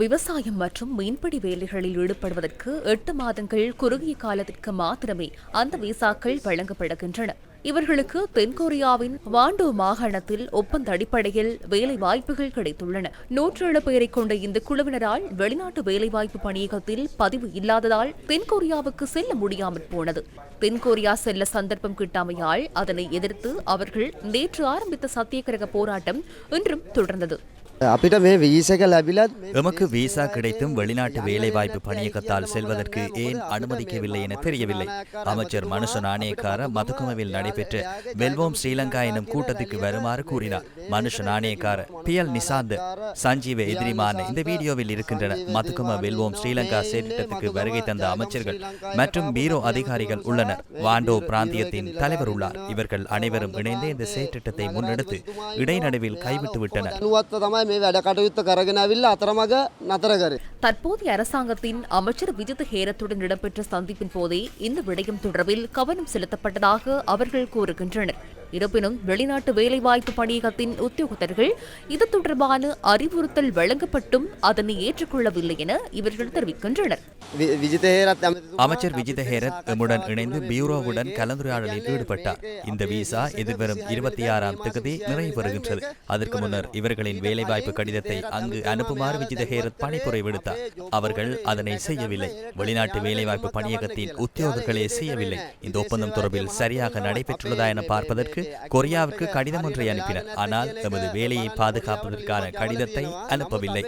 விவசாயம் மற்றும் மீன்பிடி வேலைகளில் ஈடுபடுவதற்கு எட்டு மாதங்கள் குறுகிய காலத்திற்கு மாத்திரமே அந்த விசாக்கள் வழங்கப்படுகின்றன. இவர்களுக்கு தென்கொரியாவின் வாண்டோ மாகாணத்தில் ஒப்பந்த அடிப்படையில் வேலை வாய்ப்புகள் கிடைத்துள்ளன. நூற்று ஏழு பேரை கொண்ட இந்த குழுவினரால் வெளிநாட்டு வேலைவாய்ப்பு பணியகத்தில் பதிவு இல்லாததால் தென்கொரியாவுக்கு செல்ல முடியாமல் போனது. தென்கொரியா செல்ல சந்தர்ப்பம் கிட்டாமையால் அதனை எதிர்த்து அவர்கள் நேற்று ஆரம்பித்த சத்தியகிரக போராட்டம் இன்றும் தொடர்ந்தது. අපිට මේ වීස එක ලැබිලත් எமக்கு விசா கிடைத்தும் வெளிநாட்டு வேலைவாய்ப்பு பணியகத்தால் செல்வதற்கு ஏன் அனுமதிக்கவில்லை என தெரியவில்லை அமைச்சர் மனுஷ நாணயக்கார மதுக்குமவில் நடைபெற்ற வெல்வோம் ஸ்ரீலங்கா எனும் கூட்டத்துக்கு வருமாறு கூறினார் மனுஷ நாணயக்கார பி எல் நிசாந்த் சஞ்சீவ எதிரிமான இந்த வீடியோவில் இருக்கின்றன மதுக்கும வெல்வோம் ஸ்ரீலங்கா செயற்திட்டத்துக்கு வருகை தந்த அமைச்சர்கள் மற்றும் பீரோ அதிகாரிகள் உள்ளனர் வாண்டோ பிராந்தியத்தின் தலைவர் உள்ளார் இவர்கள் அனைவரும் இணைந்து இந்த செயற்திட்டத்தை முன்னெடுத்து இடைநடுவில் கைவிட்டு விட்டனர் අනුවත්ව තමයි මේ වැඩ කටයුත්ත කරගෙන ඇවිල්ලා අතරමඟ නතර කරේ. தற்போதைய அரசாங்கத்தின் அமைச்சர் விஜித் ஹேரத்துடன் இடம்பெற்ற சந்திப்பின் போதே இந்த விடயம் தொடர்பில் கவனம் செலுத்தப்பட்டதாக அவர்கள் கூறுகின்றனர் இருப்பினும் வெளிநாட்டு வேலைவாய்ப்பு பணியகத்தின் உத்தியோகத்தர்கள் இது தொடர்பான அறிவுறுத்தல் வழங்கப்பட்டும் அதனை ஏற்றுக்கொள்ளவில்லை என இவர்கள் தெரிவிக்கின்றனர். அமைச்சர் விஜித ஹேரத் எம்முடன் இணைந்து பியூரோவுடன் கலந்துரையாடலில் ஈடுபட்டார். இந்த விசா எதிர்வரும் இருபத்தி ஆறாம் தேதி நிறைபெறுகின்றது அதற்கு முன்னர் இவர்களின் வேலைவாய்ப்பு கடிதத்தை அங்கு அனுப்புமாறு விஜித ஹேரத் பணிப்புரை விடுத்தார். அவர்கள் அதனை செய்யவில்லை. வெளிநாட்டு வேலைவாய்ப்பு பணியகத்தின் உத்தியோகர்களே செய்யவில்லை. இந்த ஒப்பந்தம் தொடர்பில் சரியாக நடைபெற்றுள்ளதா என பார்ப்பதற்கு அவர்களுக்கு கொரியாவுக்கு கடிதம் ஒன்றை அனுப்பினர். ஆனால் தமது வேலையை பாதுகாப்பதற்கான கடிதத்தை அனுப்பவில்லை.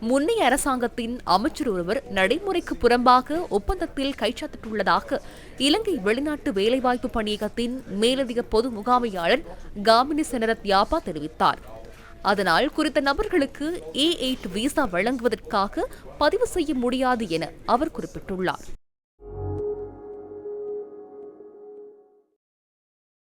முன்னைய அரசாங்கத்தின் அமைச்சர் ஒருவர் நடைமுறைக்கு புறம்பாக ஒப்பந்தத்தில் கைச்சாத்திட்டுள்ளதாக இலங்கை வெளிநாட்டு வேலைவாய்ப்பு பணியகத்தின் மேலதிக பொது முகாமையாளர் காமினி செனரத் யாபா தெரிவித்தார். அதனால் குறித்த நபர்களுக்கு ஏ எயிட் விசா வழங்குவதற்காக பதிவு செய்ய முடியாது என அவர் குறிப்பிட்டுள்ளார்.